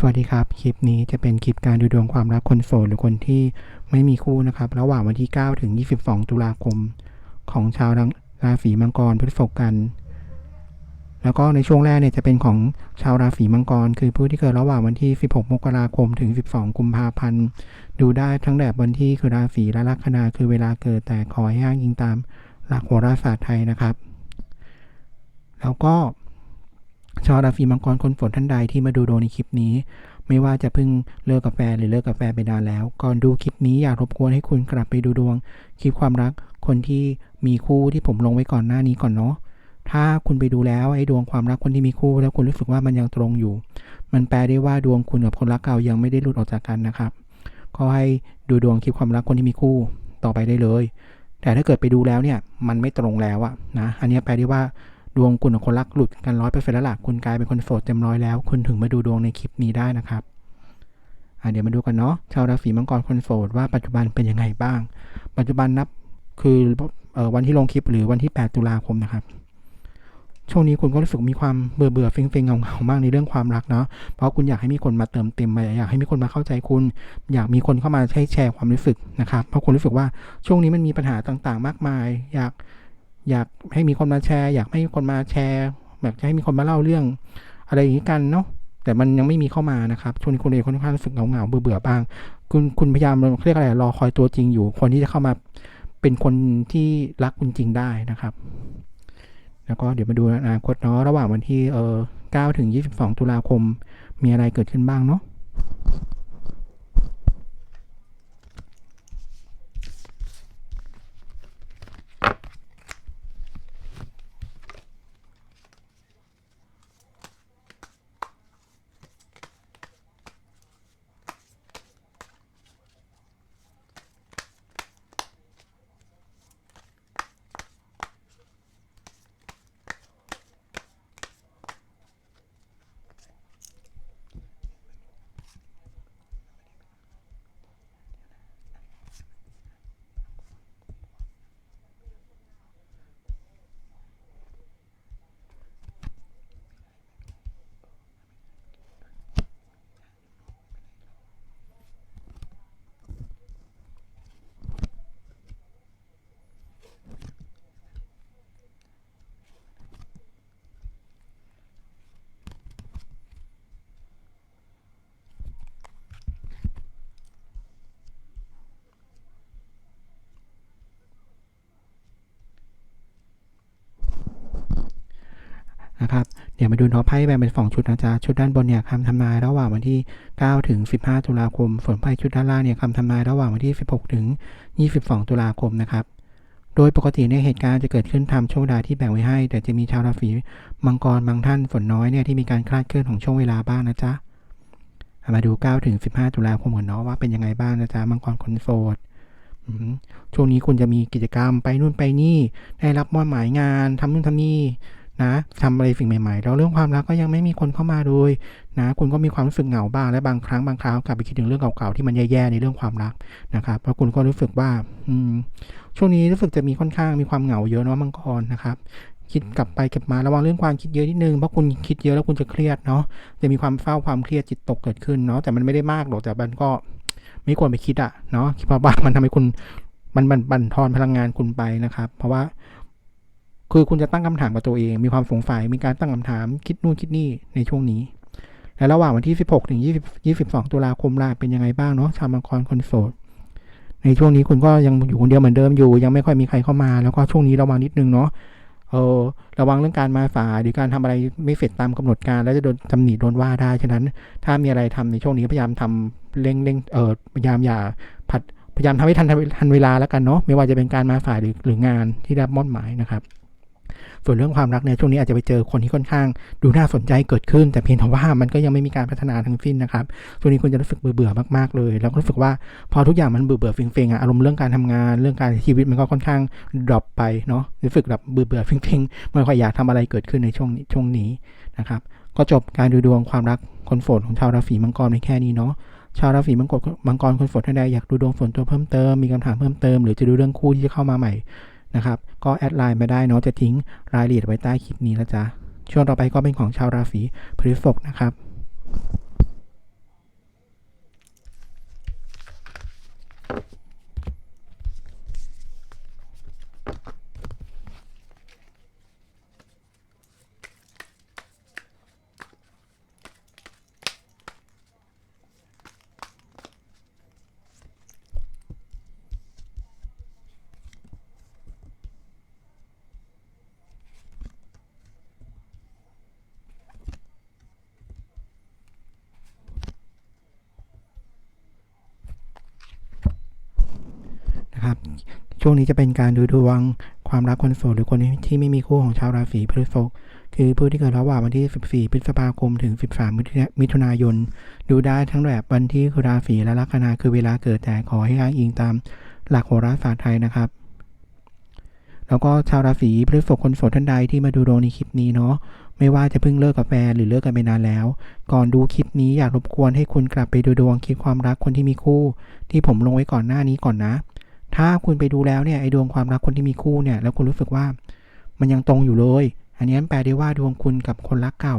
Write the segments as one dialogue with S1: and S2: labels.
S1: สวัสดีครับ คลิปนี้จะเป็นคลิปการดูดวงความรักคนโสดหรือคนที่ไม่มีคู่นะครับ ระหว่างวันที่ 9 ถึง 22 ตุลาคม ของชาวราศีมังกรพฤษภกัน แล้วก็ในช่วงแรกเนี่ยจะเป็นของชาวราศีมังกร คือผู้ที่เกิดระหว่างวันที่ 16 มกราคม ถึง 12 กุมภาพันธ์ ดูได้ทั้งแบบวันที่คือราศีและลัคนาคือเวลาเกิดแต่ขอให้อ้างอิงตามหลักโหราศาสตร์ไทยนะครับ แล้วก็ ชาวราศีมังกรคนฝนท่านใดที่มาดูโดวในคลิปนี้ ไม่ว่าจะเพิ่งเลิกกับแฟหรือเลิกกับแฟไปนานแล้ว ก่อนดูคลิปนี้อยากรบกวนให้คุณกลับไปดูดวงคลิปความรักคนที่มีคู่ที่ผมลงไว้ก่อนหน้านี้ก่อนเนาะถ้าคุณไปดูแล้วไอ้ดวงความรักคนที่มีคู่ แล้วคุณรู้สึกว่ามันยังตรงอยู่ มันแปลได้ว่าดวงคุณกับคนรักเก่ายังไม่ได้หลุดออกจากกันนะครับก็ให้ดูดวงคลิปความรักคนที่มีคู่ต่อไปได้เลย แต่ถ้าเกิดไปดูแล้วเนี่ยมันไม่ตรงแล้วอะนะอันนี้แปลได้ว่า ดวงคุณกับคนรักหลุดกันร้อยเปอร์เซ็นต์แล้วล่ะคุณกลายเป็นคนโสดเต็มร้อยแล้ว คุณถึงมาดูดวงในคลิปนี้ได้นะครับเดี๋ยวมาดูกันเนาะชาวราศีมังกรคนโสดว่าปัจจุบันเป็นยังไงบ้าง ปัจจุบันนับคือออวันที่ลงคลิปหรือวันที่ 8 ตุลาคมนะครับช่วงนี้คุณก็รู้สึกมีความเบื่อเบื่อๆเฟิงเงาเงาๆมากในเรื่องความรักเนาะ เพราะคุณอยากให้มีคนมาเติมเต็มมาอยากให้มีคนมาเข้าใจคุณ อยากมีคนเข้ามาให้แชร์ความรู้สึกนะครับ เพราะคุณรู้สึกว่าช่วงนี้มันมีปัญหาต่างๆ มากมาย อยาก อยากให้มีคนมาแชร์ อยากให้คนมาแชร์แบบจะให้มีคนมาเล่าเรื่อง อะไรอย่างนี้กันเนาะแต่มันยังไม่มีเข้ามานะครับช่วงนี้คุณเองค่อนข้างรู้สึกเหงาเหงาๆเบื่อเบื่อๆบ้าง คุณคุณพยายามเรียกอะไรรอคอยตัวจริงอยู่ คนที่จะเข้ามาเป็นคนที่รักคุณจริงได้นะครับ แล้วก็เดี๋ยวมาดูอนาคตเนาะระหว่างวันที่เออ9ถึง 22 ตุลาคม มีอะไรเกิดขึ้นบ้างเนาะ นะครับ เดี๋ยวมาดูเนาะไพ่แบ่งเป็นสองชุดนะจ๊ะ ชุดด้านบนเนี่ยคำทำนายระหว่างวันที่ 9 ถึง 15 ตุลาคม ส่วนไพ่ชุดด้านล่างเนี่ยคำทำนายระหว่างวันที่ 16 ถึง 22 ตุลาคมนะครับ โดยปกติในเหตุการณ์จะเกิดขึ้นตามช่วงเวลาที่แบ่งไว้ให้ แต่จะมีชาวราศีมังกรบางท่านฝนน้อยเนี่ยที่มีการคลาดเคลื่อนของช่วงเวลาบ้างนะจ๊ะ มาดู 9 ถึง 15 ตุลาคมกันเนาะว่าเป็นยังไงบ้างนะจ๊ะ มังกรคนโสดช่วงนี้คุณจะมีกิจกรรมไปนู่นไปนี่ ได้รับมอบหมายงานทำนู่นทำนี่ นะทำอะไรสิ่งใหม่ๆ แล้วเรื่องความรักก็ยังไม่มีคนเข้ามาเลยนะคุณก็มีความรู้สึกเหงาบ้างและบางครั้งบางคราวกลับไปคิดถึงเรื่องเก่าๆที่มันแย่ๆในเรื่องความรักนะครับเพราะคุณก็รู้สึกว่าอืมช่วงนี้รู้สึกจะมีค่อนข้างมีความเหงาเยอะนะมังกรนะครับคิดกลับไปกลับมาระวังเรื่องความคิดเยอะนิดนึงเพราะคุณคิดเยอะแล้วคุณจะเครียดเนาะจะมีความเศร้าความเครียดจิตตกเกิดขึ้นเนาะแต่มันไม่ได้มากหรอกแต่มันก็ไม่ควรไปคิดอะเนาะเพราะว่ามันทำให้คุณมันบันบั่นทอนพลังงานคุณไปนะครับ เพราะว่า คือคุณจะตั้งคำถามกับตัวเอง มีความสงสัย มีการตั้งคำถาม คิดนู่นคิดนี่ในช่วงนี้ และระหว่างวันที่ 16 ถึง 20 22 ตุลาคมล่ะเป็นยังไงบ้างเนาะ ชาวมังกรคนโสด ในช่วงนี้คุณก็ยังอยู่คนเดียวเหมือนเดิมอยู่ ยังไม่ค่อยมีใครเข้ามา แล้วก็ช่วงนี้ระวังนิดนึงเนาะ เออ ระวังเรื่องการมาสายหรือการทำอะไรไม่เสร็จตามกำหนดการ แล้วจะโดนตำหนิโดนว่าได้ ฉะนั้น ถ้ามีอะไรทำในช่วงนี้พยายามทำเร่งเร่งเออพยายามอย่าผัด พยายามทำให้ทันทันเวลาแล้วกันเนาะ ไม่ว่าจะเป็นการมาสายหรือหรืองานที่ได้รับมอบหมายนะครับ ส่วนเรื่องความรักเนี่ยช่วงนี้อาจจะไปเจอคนที่ค่อนข้าง ดูน่าสนใจเกิดขึ้น แต่เพียงแต่ว่ามันก็ยังไม่มีการพัฒนาทั้งสิ้นนะครับช่วงนี้คุณจะรู้สึกเบื่อๆมากๆเลย แล้วก็รู้สึกว่าพอทุกอย่างมันเบื่อๆเฟิงๆอะอารมณ์เรื่องการทำงานเรื่องการชีวิตมันก็ค่อนข้างดรอปไปเนาะรู้สึกแบบเบื่อๆเฟิงๆไม่ค่อยอยากทำอะไรเกิดขึ้นในช่วงนี้ช่วงนี้นะครับก็จบการดูดวงความรักคนโสดของชาวราศีมังกรในแค่นี้เนาะชาวราศีมังกรมังกรคนโสดท่านใดอยากดูดวงส่วนตัวเพิ่มเติมมีคำถามเพิ่มเติมหรือจะดูเรื่องคู่ที่จะเข้ามาใหม่ นะครับ ก็แอดไลน์มาได้เนาะจะทิ้งรายละเอียดไว้ใต้คลิปนี้แล้วจ้ะช่วงต่อไปก็เป็นของชาวราศีพฤษภนะครับ ช่วงนี้จะเป็นการดูดวงความรักคนโสดหรือคนที่ไม่มีคู่ของชาวราศีพฤษภคือผู้ที่เกิดระหว่างวันที่ 14 พฤษภาคม ถึง 13 มิถุนายน ดูได้ทั้งแบบวันที่คือราศีและลัคนาคือเวลาเกิดแต่ขอให้อ้างอิงตามหลักโหราศาสตร์ไทยนะครับ แล้วก็ชาวราศีพฤษภคนโสดท่านใดที่มาดูดวงในคลิปนี้เนาะไม่ว่าจะเพิ่งเลิกกับแฟนหรือเลิกกันไปนานแล้ว ก่อนดูคลิปนี้อยากรบกวนให้คุณกลับไปดูดวงคลิปความรักคนที่มีคู่ ที่ผมลงไว้ก่อนหน้านี้ก่อนนะ ถ้าคุณไปดูแล้วเนี่ยไอ้ดวงความรักคนที่มีคู่เนี่ยแล้วคุณรู้สึกว่ามันยังตรงอยู่เลย อันนี้แปลได้ว่าดวงคุณกับคนรักเก่า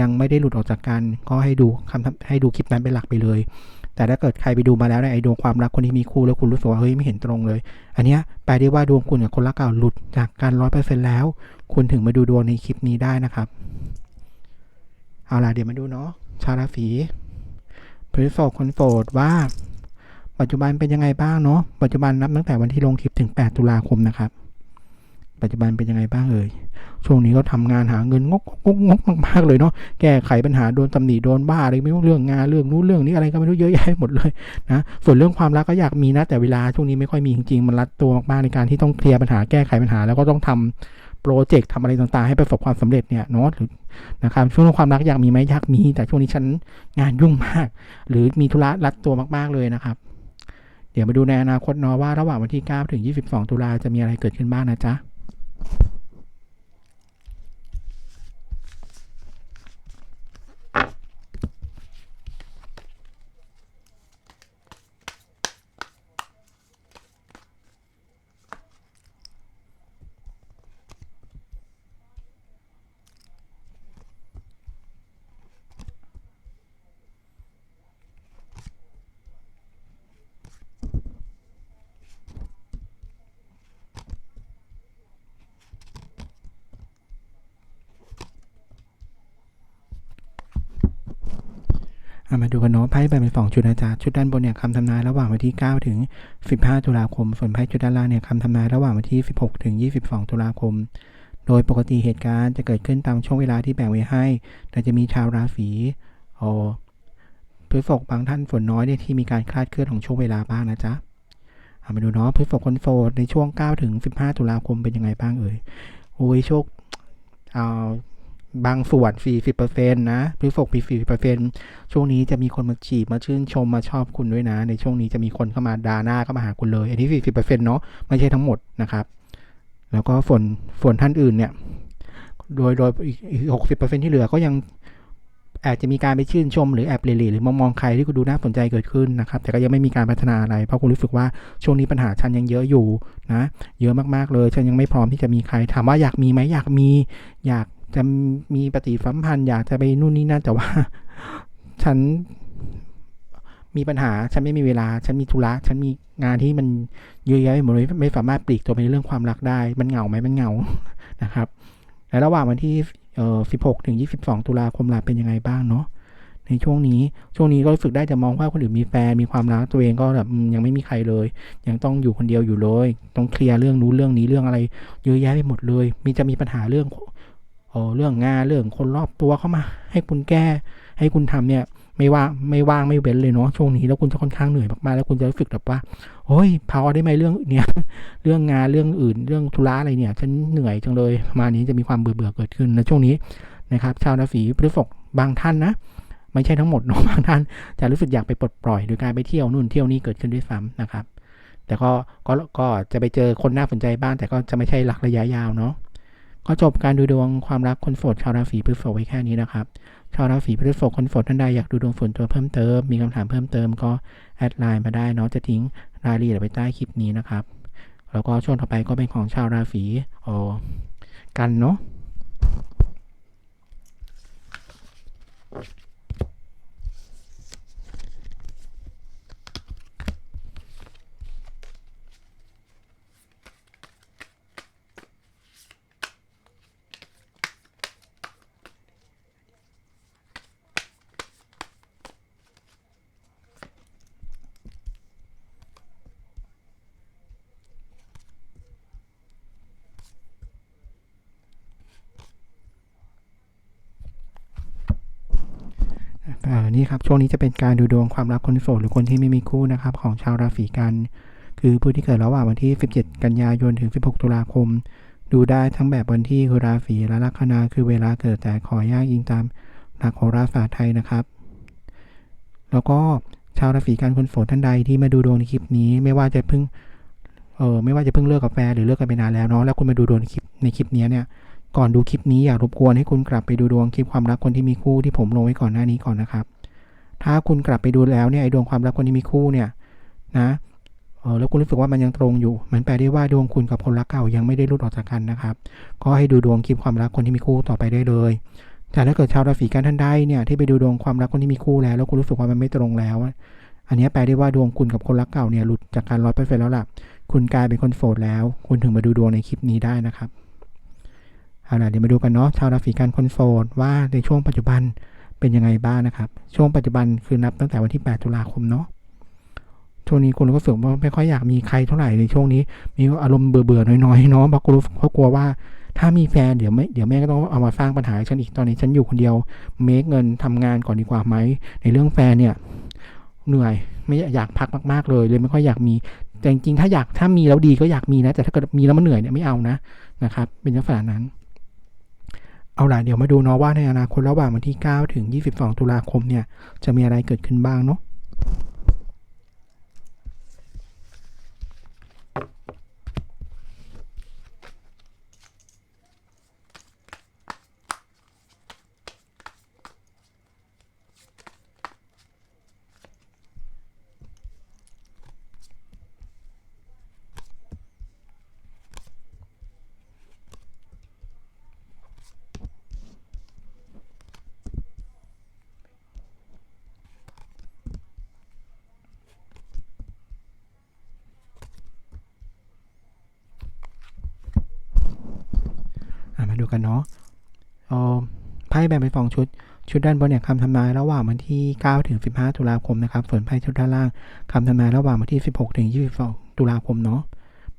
S1: ยังไม่ได้หลุดออกจากกัน ก็ให้ดูคำให้ดูคลิปนั้นเป็นหลักไปเลย แต่ถ้าเกิดใครไปดูมาแล้วเนี่ยไอ้ดวงความรักคนที่มีคู่แล้วคุณรู้สึกว่าเฮ้ยไม่เห็นตรงเลย อันนี้แปลได้ว่าดวงคุณกับคนรักเก่าหลุดจากกันร้อยเปอร์เซ็นต์แล้ว คุณถึงมาดูดวงในคลิปนี้ได้นะครับ เอาล่ะเดี๋ยวมาดูเนาะชาวราศีพฤษภคนโสดว่า ปัจจุบันเป็นยังไงบ้างเนาะปัจจุบันนับตั้งแต่วันที่ลงคลิปถึง 8 ตุลาคมนะครับ ปัจจุบันเป็นยังไงบ้างเอ่ยช่วงนี้ก็ทำงานหาเงินงกงกงกมากๆเลยเนาะแก้ไขปัญหาโดนตำหนิโดนบ้าอะไรไม่รู้เรื่องงานเรื่องนู้นเรื่องนี้อะไรก็ไม่รู้เยอะแยะหมดเลยนะส่วนเรื่องความรักก็อยากมีนะแต่เวลาช่วงนี้ไม่ค่อยมีจริงๆมันรัดตัวมากๆในการที่ต้องเคลียร์ปัญหาแก้ไขปัญหาแล้วก็ต้องทำโปรเจกต์ทำอะไรต่างๆ ให้ประสบความสำเร็จเนี่ยเนาะหรือนะครับช่วงความรักอยากมีไหมอยากมี แต่ช่วงนี้ฉันงานยุ่งมาก หรือมีธุระรัดตัวมากๆเลยนะครับ เดี๋ยวมาดูในอนาคตเนาะว่าระหว่างวันที่ 9 ถึง 22 ตุลาจะมีอะไรเกิดขึ้นบ้างนะจ๊ะ อะมาดูกันเนาะไพ่แบ่งเป็นสองชุดนะจ๊ะชุดด้านบนเนี่ยคำทำนายระหว่างวันที่ 9 ถึง 15 ตุลาคม ส่วนไพ่ชุดด้านล่างเนี่ยคำทำนายระหว่างวันที่ 16 ถึง 22 ตุลาคม โดยปกติเหตุการณ์จะเกิดขึ้นตามช่วงเวลาที่แบ่งไว้ให้ แต่จะมีชาวราศีโอพฤษภบางท่านฝนน้อยเนี่ยที่มีการคลาดเคลื่อนของช่วงเวลาบ้างนะจ๊ะเอามาดูเนาะพฤษภคนโสดในช่วง 9 ถึง 15 ตุลาคมเป็นยังไงบ้างเอ่ยโอ้ยโชคเอา บางส่วน 40%นะพฤษภปี40%ช่วงนี้จะมีคนมาจีบมาชื่นชมมาชอบคุณด้วยนะ ในช่วงนี้จะมีคนเข้ามาดาหน้าเข้ามาหาคุณเลย อันนี้ 40%เนาะไม่ใช่ทั้งหมดนะครับ แล้วก็ส่วนส่วนท่านอื่นเนี่ย โดยโดยอีก60%ที่เหลือก็ยังอาจจะมีการไปชื่นชมหรือแอบเล่หรือมองมองใครที่คุณดูน่าสนใจเกิดขึ้นนะครับ แต่ก็ยังไม่มีการพัฒนาอะไร เพราะคุณรู้สึกว่าช่วงนี้ปัญหาฉันยังเยอะอยู่นะ เยอะมากๆเลย ฉันยังไม่พร้อมที่จะมีใครถามว่าอยากมีไหมอยากมีอยาก จะมีปฏิสัมพันธ์อยากจะไปนู่นนี่นั่นแต่ว่า ฉันมีปัญหา ฉันไม่มีเวลา ฉันมีธุระ ฉันมีงานที่มันเยอะแยะไปหมดเลยไม่สามารถปลีกตัวไปในเรื่องความรักได้ มันเหงาไหมมันเหงา นะครับ และระหว่างวันที่เอ่อ16ถึง22ตุลาคมลาเป็นยังไงบ้างเนาะ ในช่วงนี้ ช่วงนี้ก็รู้สึกได้จะมองว่าคนอื่นมีแฟน มีความรักตัวเองก็แบบยังไม่มีใครเลย ยังต้องอยู่คนเดียวอยู่เลย ต้องเคลียร์เรื่องนู้นเรื่องนี้เรื่องอะไร เยอะแยะไปหมดเลย มีจะมีปัญหาเรื่อง เออเรื่องงานเรื่องคนรอบตัวเข้ามา ให้คุณแก้ ให้คุณทำเนี่ย ไม่ว่างไม่ว่างไม่เว้นเลยเนาะช่วงนี้แล้วคุณจะค่อนข้างเหนื่อยมากๆแล้วคุณจะรู้สึกแบบว่าโอ้ยพอได้ไหมเรื่องเนี่ยเรื่องงานเรื่องอื่น เรื่องธุระอะไรเนี่ยฉันเหนื่อยจังเลยประมาณนี้จะมีความเบื่อเบื่อเกิดขึ้นในช่วงนี้นะครับชาวราศีพฤษภบางท่านนะไม่ใช่ทั้งหมดเนาะบางท่านจะรู้สึกอยากไปปลดปล่อยโดยการไปเที่ยวนู่นเที่ยวนี่เกิดขึ้นด้วยซ้ำนะครับ แต่ก็ก็ก็จะไปเจอคนน่าสนใจบ้างแต่ก็จะไม่ใช่หลักระยะยาวเนาะ ก็จบการดูดวงความรักคนโสดชาวราศีพฤษภไว้แค่นี้นะครับ ชาวราศีพฤษภคนโสดท่านใดอยากดูดวงส่วนตัวเพิ่มเติม มีคำถามเพิ่มเติมก็แอดไลน์มาได้เนาะจะทิ้งรายละเอียดไว้ใต้คลิปนี้นะครับ แล้วก็ช่วงต่อไปก็เป็นของชาวราศีออกันเนาะ เอ่อนี่ครับช่วงนี้จะเป็นการดูดวงความรักคนโสดหรือคนที่ไม่มีคู่นะครับของชาวราศีกัน คือผู้ที่เกิดระหว่างวันที่ 17 กันยายนถึง 16 ตุลาคม ดูได้ทั้งแบบวันที่คือราศีและลัคนาคือเวลาเกิดแต่ขอยากยิงตามหลักโหราศาสตร์ไทยนะครับ แล้วก็ชาวราศีกันคนโสดท่านใดที่มาดูดวงในคลิปนี้ไม่ว่าจะเพิ่งเออไม่ว่าจะเพิ่งเลิกกับแฟนหรือเลิกกันไปนานแล้วเนาะแล้วคุณมาดูดวงในคลิปในคลิปนี้เนี่ย ก่อนดูคลิปนี้อยากรบกวนให้คุณกลับไปดูดวงคลิปความรักคนที่มีคู่ที่ผมลงไว้ก่อนหน้านี้ก่อนนะครับ ถ้าคุณกลับไปดูแล้วเนี่ยไอ้ดวงความรักคนที่มีคู่เนี่ยนะเออแล้วคุณรู้สึกว่ามันยังตรงอยู่มันแปลได้ว่าดวงคุณกับคนรักเก่ายังไม่ได้รุดออกจากกันนะครับ ก็ให้ดูดวงคลิปความรักคนที่มีคู่ต่อไปได้เลยแต่ถ้าเกิดชาวราศีกันท่านใดเนี่ยที่ไปดูดวงความรักคนที่มีคู่แล้วแล้วคุณรู้สึกว่ามันไม่ตรงแล้ว อันนี้แปลได้ว่าดวงคุณกับคนรักเก่าเนี่ยหลุดจากการร้อยเปอร์เซ็นต์แล้วล่ะ คุณกลายเป็นคนโสดแล้ว คุณถึงมาดูดวงในคลิปนี้ได้นะครับ เอาล่ะเดี๋ยวมาดูกันเนาะชาวราศีกันคนโสดว่าในช่วงปัจจุบันเป็นยังไงบ้างนะครับ ช่วงปัจจุบันคือนับตั้งแต่วันที่ 8 ตุลาคมเนาะช่วงนี้คุณก็รู้สึกว่าไม่ค่อยอยากมีใครเท่าไหร่ในช่วงนี้ มีอารมณ์เบื่อๆน้อยๆเนาะเพราะกลัวเพราะกลัวว่าถ้ามีแฟนเดี๋ยวไม่เดี๋ยวแม่ก็ต้องเอามาสร้างปัญหาให้ฉันอีกตอนนี้ฉันอยู่คนเดียวเมคเงินทำงานก่อนดีกว่าไหมในเรื่องแฟนเนี่ยเหนื่อยไม่อยากพักมากๆเลยเลยไม่ค่อยอยากมีแต่จริงๆถ้าอยากถ้ามีแล้วดีก็อยากมีนะ แต่ถ้าเกิดมีแล้วมันเหนื่อยเนี่ยไม่เอานะนะครับ เป็นลักษณะนั้น เอาล่ะเดี๋ยวมาดูเนาะว่าในอนาคตระหว่างวันที่ 9 ถึง 22 ตุลาคมเนี่ย จะมีอะไรเกิดขึ้นบ้างเนาะ มาดูกันเนาะเออไพ่แบ่งเป็นสองชุด ชุดด้านบนเนี่ยคำทำนายระหว่างวันที่9ถึง15 ตุลาคมนะครับส่วนไพ่ชุดด้านล่างคำทำนายระหว่างวันที่ 16ถึง22 ตุลาคมเนาะ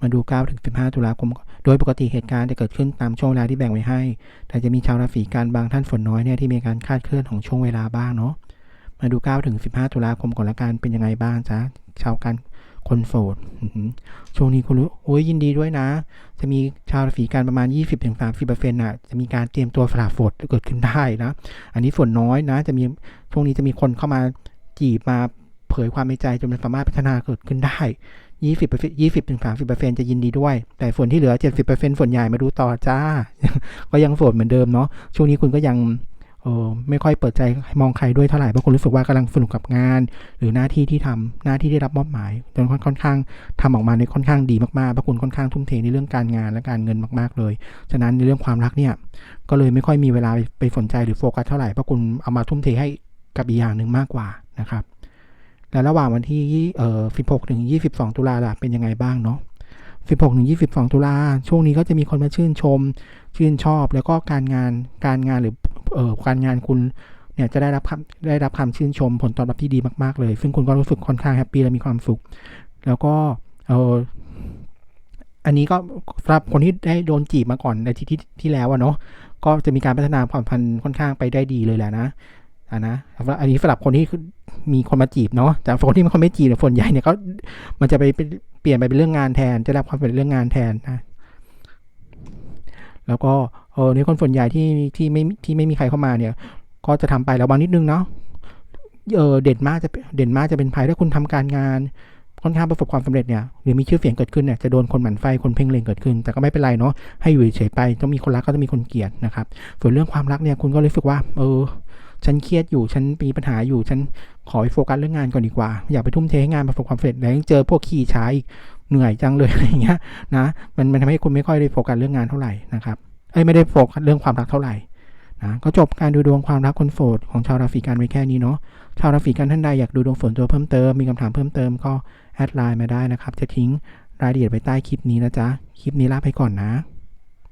S1: มาดู9ถึง15 ตุลาคม โดยปกติเหตุการณ์จะเกิดขึ้นตามช่วงเวลาที่แบ่งไว้ให้ แต่จะมีชาวราศีกันบางท่านฝนน้อยเนี่ยที่มีการคาดเคลื่อนของช่วงเวลาบ้างเนาะมาดู9ถึง15 ตุลาคมก่อนละกันเป็นยังไงบ้างจ๊ะชาวกัน คนโสดช่วงนี้คุณรู้โอ้ยยินดีด้วยนะ จะมีชาวราศีกันประมาณ 20-30%น่ะจะมีการเตรียมตัวสละโสดเกิดขึ้นได้นะ อันนี้ส่วนน้อยนะ จะมีช่วงนี้จะมีคนเข้ามาจีบมาเผยความในใจจนมันสามารถพัฒนาเกิดขึ้นได้20% 20-30%จะยินดีด้วย แต่ส่วนที่เหลือ70%ส่วนใหญ่มาดูต่อจ้า ก็ยังโสดเหมือนเดิมเนาะ ช่วงนี้คุณก็ยัง เออไม่ค่อยเปิดใจให้มองใครด้วยเท่าไหร่เพราะคุณรู้สึกว่ากำลังสนุกกับงาน หรือหน้าที่ที่ทำหน้าที่ได้รับมอบหมายจนค่อนข้างทำออกมาในค่อนข้างดีมากๆเพราะคุณค่อนข้างทุ่มเทในเรื่องการงานและการเงินมากๆ เลย ฉะนั้นในเรื่องความรักเนี่ยก็เลยไม่ค่อยมีเวลาไปสนใจหรือโฟกัสเท่าไหร่เพราะคุณเอามาทุ่มเทให้กับอีกอย่างหนึ่งมากกว่านะครับและระหว่างวันที่เอ่อ16 ถึง 22 ตุลาล่ะเป็นยังไงบ้างเนาะ16 ถึง 22 ตุลาช่วงนี้ก็จะมีคนมาชื่นชม ชื่นชอบ แล้วก็การงาน การงานหรือ การงานคุณเนี่ยจะได้รับคำได้รับคำชื่นชมผลตอบรับที่ดีมากๆเลย ซึ่งคุณก็รู้สึกค่อนข้างแฮปปี้และมีความสุข แล้วก็เอออันนี้ก็สำหรับคนที่ได้โดนจีบมาก่อนในที่ที่ที่แล้วอะเนาะก็จะมีการพัฒนาความพันธ์ค่อนข้างไปได้ดีเลยแหละนะอะนะอันนี้สำหรับคนที่มีคนมาจีบเนาะแต่คนที่ไม่คนไม่จีบเนี่ยส่วนใหญ่เนี่ยก็มันจะไปเปลี่ยนไปเป็นเรื่องงานแทน จะได้รับความเป็นเรื่องงานแทนนะ แล้วก็เออนี่คนส่วนใหญ่ที่ที่ไม่ที่ไม่มีใครเข้ามาเนี่ย ก็จะทำไปแล้วบางนิดนึงเนาะเออเด่นมากจะเด่นมากจะเป็นภัยถ้าคุณทำการงานค่อนข้างประสบความสำเร็จเนี่ยหรือมีชื่อเสียงเกิดขึ้นเนี่ยจะโดนคนหมั่นไส้คนเพ่งเล็งเกิดขึ้น แต่ก็ไม่เป็นไรเนาะให้อยู่เฉยๆไปต้องมีคนรักก็ต้องมีคนเกลียดนะครับ ส่วนเรื่องความรักเนี่ยคุณก็รู้สึกว่า เออ ฉันเครียดอยู่ฉันมีปัญหาอยู่ฉันขอไปโฟกัสเรื่องงานก่อนดีกว่า อย่าไปทุ่มเทให้งานประสบความสำเร็จแล้วยังเจอพวกขี้ช้าอีก เหนื่อยจังเลยอะไรเงี้ยนะมันมันทำให้คุณไม่ค่อยได้โฟกัสเรื่องงานเท่าไหร่นะครับเอ้ไม่ได้โฟกัสเรื่องความรักเท่าไหร่นะก็จบการดูดวงความรักคนโสดของชาวราศีกันไว้แค่นี้เนาะชาวราศีกันท่านใดอยากดูดวงส่วนตัวเพิ่มเติมมีคำถามเพิ่มเติมก็แอดไลน์มาได้นะครับ จะทิ้งรายละเอียดไว้ใต้คลิปนี้นะจ๊ะคลิปนี้ลาไปก่อนนะ